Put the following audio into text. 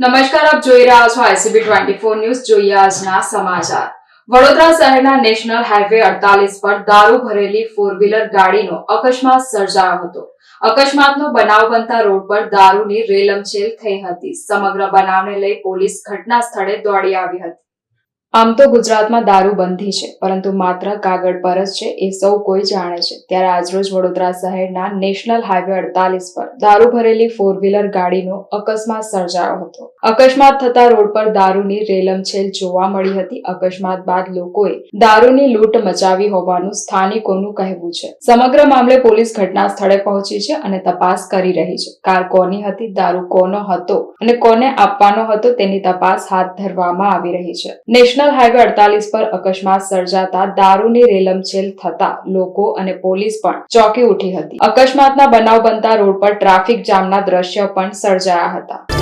નમસ્કાર, આપ જોઈ રહ્યા છો આઈસીબી ટ્વેન્ટી ફોર ન્યૂઝ. જોઈએ આજના સમાચાર. વડોદરા શહેરના નેશનલ હાઈવે અડતાલીસ પર દારૂ ભરેલી ફોર વ્હીલર ગાડીનો અકસ્માત સર્જાયો હતો. અકસ્માતનો બનાવ બનતા રોડ પર દારૂની રેલમછેલ થઈ હતી. સમગ્ર બનાવને લઈ પોલીસ ઘટના સ્થળે દોડી આવી હતી. આમ તો ગુજરાતમાં દારૂ બંધી છે, પરંતુ માત્ર કાગળ પર જ છે, એ સૌ કોઈ જાણે છે. ત્યારે આજરોજ વડોદરા શહેરના નેશનલ હાઈવે અડતાલીસ પર દારૂ ભરેલી ફોર વ્હીલર ગાડીનો અકસ્માત સર્જાયો હતો. અકસ્માત થતા રોડ પર દારૂની રેલમછેલ જોવા મળી હતી. અકસ્માત બાદ લોકોએ દારૂની લૂંટ મચાવી હોવાનું સ્થાનિકોનું કહેવું છે. સમગ્ર મામલે પોલીસ ઘટના સ્થળે પહોંચી છે અને તપાસ કરી રહી છે. કાર કોની હતી, દારૂ કોનો હતો અને કોને આપવાનો હતો તેની તપાસ હાથ ધરવામાં આવી રહી છે. નેશનલ હાઈવે અડતાલીસ પર અકસ્માત સર્જાતા દારૂની રેલમછેલ થતા લોકો અને પોલીસ પણ ચોંકી ઉઠી હતી. અકસ્માતના બનાવ બનતા રોડ પર ટ્રાફિક જામના દ્રશ્ય પણ સર્જાયા હતા.